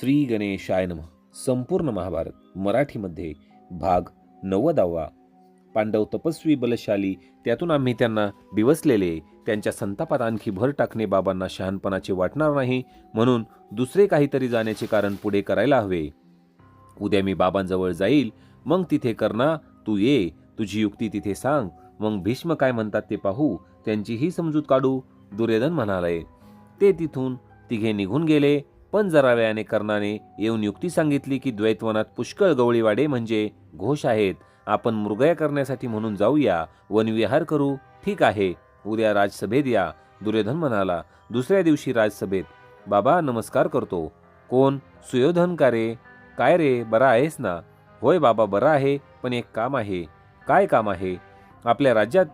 श्री गणेशाय नम. संपूर्ण महाभारत मराठीमध्ये भाग नव्वदावा. पांडव तपस्वी बलशाली त्यातून आम्ही त्यांना डिवसलेले त्यांच्या संतापात आणखी भर टाकणे बाबांना शहाणपणाचे वाटणार नाही म्हणून दुसरे काहीतरी जाण्याचे कारण पुढे करायला हवे. उद्या मी बाबांजवळ जाईल मग तिथे करना तू ये तुझी युक्ती तिथे सांग मग भीष्म काय म्हणतात ते पाहू त्यांची ही समजूत काढू दुर्योधन म्हणाले. ते तिथून तिघे निघून गेले पण जरा वेळाने कर्णाने येऊन युक्ती सांगितली की द्वैतवनात पुष्कळ गवळीवाडे म्हणजे घोष आहेत. आपण मृगया करण्यासाठी म्हणून जाऊया. वनविहार करू. ठीक आहे. उद्या राजसभेत या. दुर्योधन म्हणाला दुसऱ्या दिवशी राजसभेत. बाबा नमस्कार करतो. कोण? सुयोधन का रे? काय रे? बरा आहेस ना. होय बाबा बरा आहे. पण एक काम आहे. काय काम आहे? आपल्या राज्यात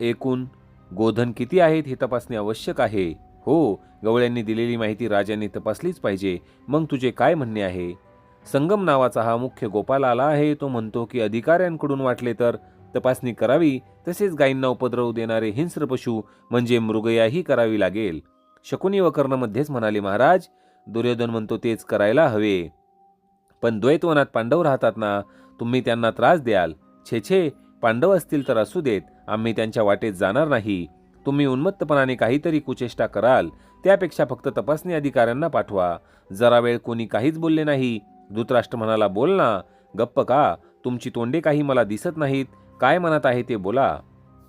एकूण गोधन किती आहेत हे तपासणे आवश्यक आहे. हो गवळ्यांनी दिलेली माहिती राजांनी तपासलीच पाहिजे. मग तुझे काय म्हणणे आहे? संगम नावाचा हा मुख्य गोपाल आला आहे तो म्हणतो की अधिकाऱ्यांकडून वाटले तर तपासणी करावी तसेच गायींना उपद्रव देणारे हिंस्र पशु म्हणजे मृगयाही करावी लागेल. शकुनी व कर्णमध्येच म्हणाले महाराज दुर्योधन म्हणतो तेच करायला हवे. पण द्वैतवनात पांडव राहतात ना तुम्ही त्यांना त्रास द्याल. छे छे पांडव असतील तर असू देत आम्ही त्यांच्या वाटेत जाणार नाही. तुम्ही उन्मत्तपणाने काहीतरी कुचेष्टा कराल त्यापेक्षा फक्त तपासणी अधिकाऱ्यांना पाठवा. जरा वेळ कोणी काहीच बोलले नाही. धृतराष्ट्र म्हणाला बोल ना. गप्प का? तुमची तोंडे काही मला दिसत नाहीत. काय मनात आहे ते बोला.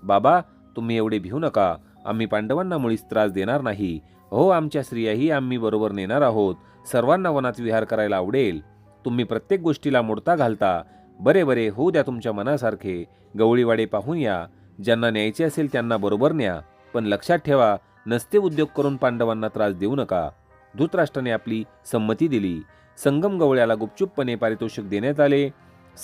बाबा तुम्ही एवढे भिवू नका. आम्ही पांडवांना मुळीच त्रास देणार नाही. हो आमच्या स्त्रियाही आम्ही बरोबर नेणार आहोत. सर्वांना वनात विहार करायला आवडेल. तुम्ही प्रत्येक गोष्टीला मोडता घालता. बरे बरे होऊ द्या तुमच्या मनासारखे. गवळीवाडे पाहून या. ज्यांना न्यायचे असेल त्यांना बरोबर न्या पण लक्षात ठेवा नसते उद्योग करून पांडवांना त्रास देऊ नका. धृतराष्ट्राने आपली संमती दिली. संगम गवळ्याला गुपचूपपणे पारितोषिक देण्यात आले.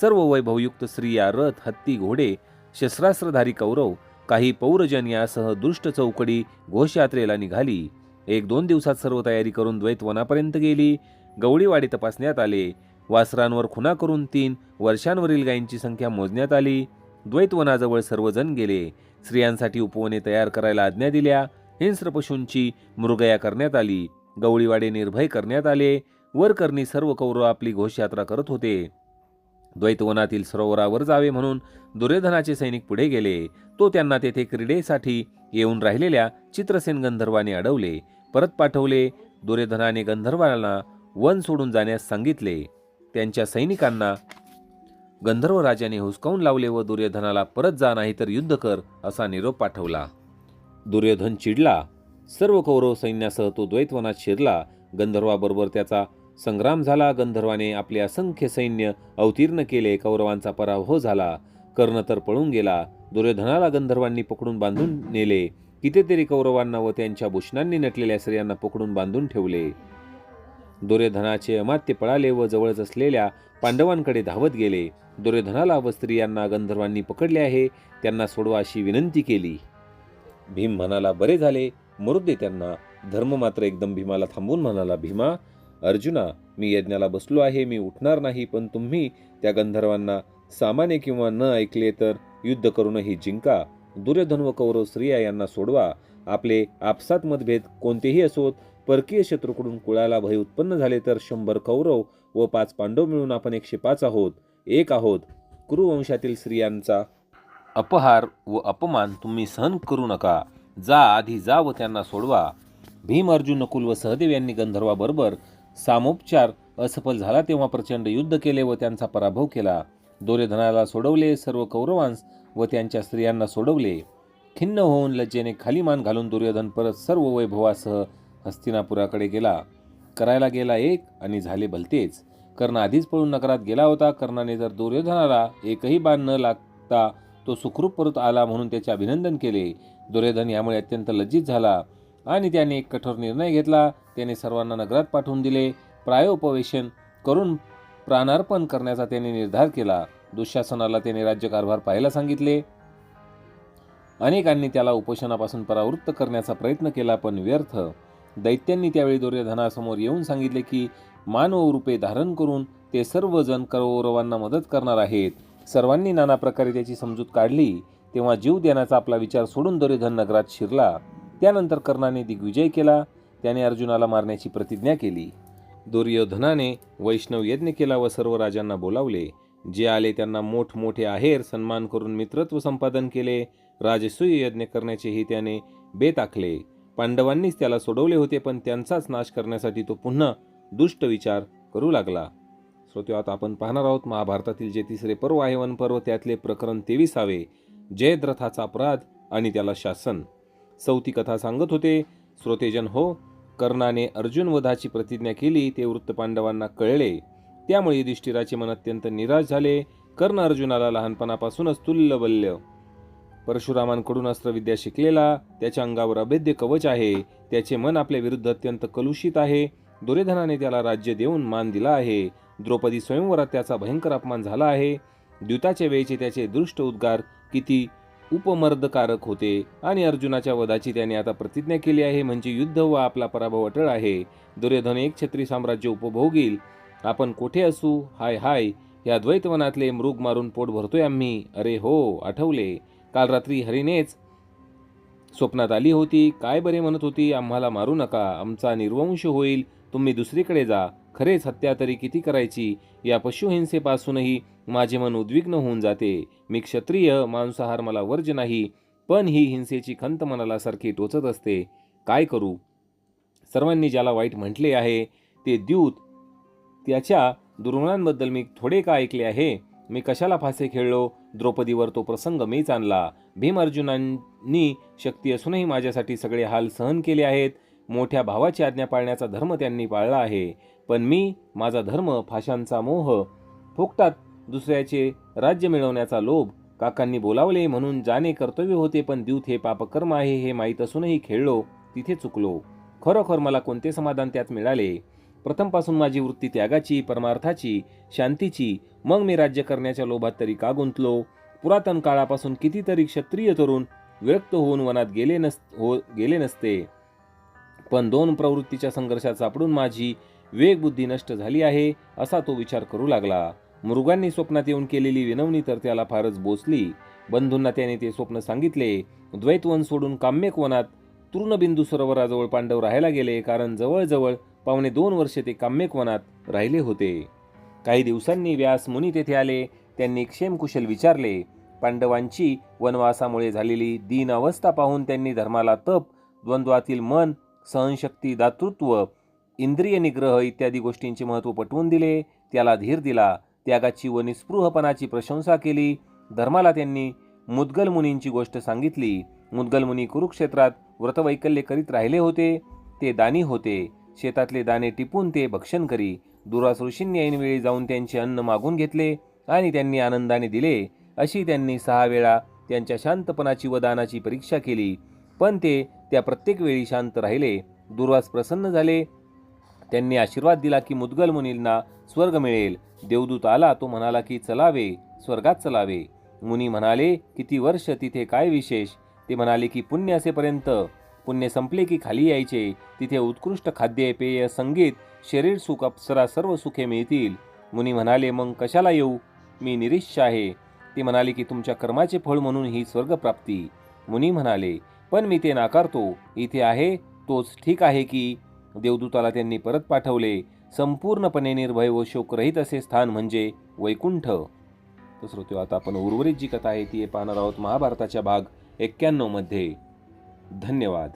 सर्व वैभवयुक्त स्त्रिया रथ हत्ती घोडे शस्त्रास्त्रधारी कौरव काही पौरजन यासह दुष्ट चौकडी घोषयात्रेला निघाली. एक दोन दिवसात सर्व तयारी करून द्वैत वनापर्यंत गेली. गवळीवाडी तपासण्यात आले. वासरांवर खुना करून तीन वर्षांवरील गायींची संख्या मोजण्यात आली. द्वैतवनाजवळ सर्वजण गेले. स्त्रियांसाठी उपवने तयार करायला आज्ञा दिल्या. हिंस्र पशूंची मृगया करण्यात आली. गवळीवाडे निर्भय करण्यात आले. वरकरणी सर्व कौरव आपली घोषयात्रा करत होते. द्वैतवनातील सरोवरावर जावे म्हणून दुर्योधनाचे सैनिक पुढे गेले. तो त्यांना तेथे क्रीडेसाठी येऊन राहिलेल्या चित्रसेन गंधर्वाने अडवले. परत पाठवले. दुर्योधनाने गंधर्वांना वन सोडून जाण्यास सांगितले. त्यांच्या सैनिकांना गंधर्व राजाने हुसकावून लावले व दुर्योधनाला परत जा नाही तर युद्ध कर असा निरोप पाठवला. दुर्योधन चिडला. सर्व कौरव सैन्यासह तो द्वैतवनात शिरला. गंधर्वाबरोबर त्याचा संग्राम झाला. गंधर्वाने आपले असंख्य सैन्य अवतीर्ण केले. कौरवांचा पराभव झाला. कर्ण तर पळून गेला. दुर्योधनाला गंधर्वांनी पकडून बांधून नेले. कितीतरी कौरवांना व त्यांच्या भूषणांनी नटलेल्या स्त्रियांना पकडून बांधून ठेवले. दुर्योधनाचे अमात्य पळाले व जवळच असलेल्या पांडवांकडे धावत गेले. दुर्योधनाला व स्त्रियांना गंधर्वांनी पकडले आहे. त्यांना सोडवा अशी विनंती केली. भीम म्हणाला बरे झाले. मरुदे त्यांना. धर्म मात्र एकदम भीमाला थांबून म्हणाला भीमा अर्जुना मी यज्ञाला बसलो आहे. मी उठणार नाही पण तुम्ही त्या गंधर्वांना सामान्य किंवा न ऐकले तर युद्ध करूनही जिंका. दुर्योधन व कौरव स्त्रिया यांना सोडवा. आपले आपसात मतभेद कोणतेही असोत परकीय शत्रूकडून कुळाला भय उत्पन्न झाले तर शंभर कौरव व पाच पांडव मिळून आपण एकशे पाच आहोत. एक आहोत. कुरुवंशातील स्त्रियांचा अपहार व अपमान तुम्ही सहन करू नका. जा आधी जा व त्यांना सोडवा. भीम अर्जुन नकुल व सहदेव यांनी गंधर्वाबरोबर सामोपचार असफल झाला तेव्हा प्रचंड युद्ध केले व त्यांचा पराभव केला. दोरेधनाला सोडवले सर्व कौरवांस व त्यांच्या स्त्रियांना सोडवले. खिन्न होऊन लज्जेने खाली मान घालून दुर्योधन परत सर्व वैभवासह हस्तिनापुराकडे गेला. करायला गेला एक आणि झाले भलतेच कर्ण आधीच पळून नगरात गेला होता. कर्णाने जर दुर्योधनाला एकही बाण न लागता तो सुखरूप परत आला म्हणून त्याचे अभिनंदन केले. दुर्योधन यामुळे अत्यंत लज्जित झाला आणि त्याने एक कठोर निर्णय घेतला. त्याने सर्वांना नगरात पाठवून दिले. प्रायोपवेशन करून प्राणार्पण करण्याचा त्याने निर्धार केला. दुःशासनाला त्याने राज्यकारभार पाहायला सांगितले. अनेकांनी त्याला उपोषणापासून परावृत्त करण्याचा प्रयत्न केला पण व्यर्थ. दैत्यांनी त्यावेळी दुर्योधनासमोर येऊन सांगितले की मानव रूपे धारण करून ते सर्वजण कौरवांना मदत करणार आहेत. सर्वांनी नाना प्रकारे त्याची समजूत काढली. तेव्हा जीव देण्याचा आपला विचार सोडून दुर्योधन नगरात शिरला. त्यानंतर कर्णाने दिग्विजय केला. त्याने अर्जुनाला मारण्याची प्रतिज्ञा केली. दुर्योधनाने वैष्णव यज्ञ केला व सर्व राजांना बोलावले. जे आले त्यांना मोठमोठे आहेर सन्मान करून मित्रत्व संपादन केले. राजसूय यज्ञ करण्याचेही त्याने बेत आखले. पांडवांनीच त्याला सोडवले होते पण त्यांचाच नाश करण्यासाठी तो पुन्हा दुष्ट विचार करू लागला. श्रोते आता आपण पाहणार आहोत महाभारतातील जे तिसरे पर्व आहे वन पर्व त्यातले प्रकरण तेविसावे जयद्रथाचा अपराध आणि त्याला शासन. चौथी कथा सांगत होते श्रोतेजन हो कर्णाने अर्जुन वधाची प्रतिज्ञा केली ते वृत्त पांडवांना कळले. त्यामुळे युधिष्ठिराचे मन अत्यंत निराश झाले. कर्ण अर्जुनाला लहानपणापासूनच तुल्यबल्य परशुरामांकडून अस्त्रविद्या शिकलेला त्याच्या अंगावर अभेद्य कवच आहे त्याचे मन आपल्या विरुद्ध अत्यंत कलुषित आहे. दुर्योधनाने त्याला राज्य देऊन मान दिला आहे. द्रौपदी स्वयंवरात त्याचा भयंकर अपमान झाला आहे. द्युताच्या वेळेचे त्याचे दृष्ट उद्गार किती उपमर्दकारक होते आणि अर्जुनाच्या वधाची त्याने आता प्रतिज्ञा केली आहे म्हणजे युद्ध व आपला पराभव अटळ आहे. दुर्योधन एक छत्री साम्राज्य उपभोगील. आपण कोठे असू? हाय हाय. या द्वैतवनातले मृग मारून पोट भरतोय आम्ही. अरे हो आठवले. काल रात्री हरीनेच स्वप्नात आली होती. काय बरे म्हणत होती? आम्हाला मारू नका. आमचा निर्वंश होईल. तुम्ही दुसरीकडे जा. खरेच हत्या तरी किती करायची? या पशुहिंसेपासूनही माझे मन उद्विग्न होऊन जाते. मी क्षत्रिय मांसाहार मला वर्ज नाही पण ही हिंसेची खंत मनाला सारखी टोचत असते. काय करू? सर्वांनी ज्याला वाईट म्हटले आहे ते द्यूत त्याच्या दुर्गुणांबद्दल मी थोडे का ऐकले आहे? मी कशाला फासे खेळलो? द्रौपदीवर तो प्रसंग मीच आणला. भीम अर्जुनांनी शक्ती असूनही माझ्यासाठी सगळे हाल सहन केले आहेत. मोठ्या भावाची आज्ञा पाळण्याचा धर्म त्यांनी पाळला आहे. पण मी माझा धर्म फाशांचा मोह फुकटात दुसऱ्याचे राज्य मिळवण्याचा लोभ काकांनी बोलावले म्हणून जाणे कर्तव्य होते पण द्यूत हे पापकर्म आहे हे माहीत असूनही खेळलो तिथे चुकलो. खरोखर मला कोणते समाधान त्यात मिळाले? प्रथमपासून माझी वृत्ती त्यागाची परमार्थाची शांतीची. मग मी राज्य करण्याच्या लोभात तरी का गुंतलो? पुरातन काळापासून कितीतरी क्षत्रिय तरुण विरक्त होऊन वनात गेले नस हो गेले नसते. पण दोन प्रवृत्तीच्या संघर्षात सापडून माझी वेगबुद्धी नष्ट झाली आहे असा तो विचार करू लागला. मृगांनी स्वप्नात येऊन केलेली विनवणी तर त्याला फारच बोचली. बंधूंना त्याने ते स्वप्न सांगितले. द्वैतवन सोडून काम्यक वनात तृणबिंदू सरोवराजवळ पांडव राहायला गेले कारण जवळजवळ पावणे दोन वर्षे ते काम्यकवनात राहिले होते. काही दिवसांनी व्यास मुनी तेथे आले त्यांनी क्षेमकुशल विचारले पांडवांची वनवासामुळे झालेली दीन अवस्था पाहून त्यांनी धर्माला तप द्वंद्वातील मन सहनशक्ती दातृत्व इंद्रिय निग्रह इत्यादी गोष्टींचे महत्त्व पटवून दिले. त्याला धीर दिला. त्यागाची व निस्पृहपणाची प्रशंसा केली. धर्माला त्यांनी मुद्गल मुनींची गोष्ट सांगितली. मुद्गल मुनी कुरुक्षेत्रात व्रतवैकल्य करीत राहिले होते ते दानी होते. शेतातले दाणे टिपून ते भक्षण करी. दुरास ऋषींनी ऐनवेळी जाऊन त्यांचे अन्न मागून घेतले आणि त्यांनी आनंदाने दिले. अशी त्यांनी सहा वेळा त्यांच्या शांतपणाची व दानाची परीक्षा केली. पण ते त्या प्रत्येक वेळी शांत राहिले. दुर्वास प्रसन्न झाले. त्यांनी आशीर्वाद दिला की मुद्गल मुनींना स्वर्ग मिळेल. देवदूत आला तो म्हणाला की चलावे स्वर्गात चलावे. मुनी म्हणाले किती वर्ष तिथे काय विशेष? ते म्हणाले की पुण्य असेपर्यंत. पुण्य संपले की खाली यायचे. तिथे उत्कृष्ट खाद्य पेय संगीत शरीर सुख अप्सरा सर्व सुखे मिळतील. मुनी म्हणाले मग कशाला येऊ? मी निरीश्य आहे. ते म्हणाले की तुमच्या कर्माचे फळ म्हणून ही स्वर्गप्राप्ती. मुनी म्हणाले पण मी ते नाकारतो. इथे आहे तोच ठीक आहे की. देवदूताला त्यांनी परत पाठवले. संपूर्णपणे निर्भय व शोकरहित असे स्थान म्हणजे वैकुंठ. तर श्रोते आता आपण उर्वरित जी कथा आहे ती पाहणार आहोत महाभारताच्या भाग एक्क्याण्णवमध्ये धन्यवाद.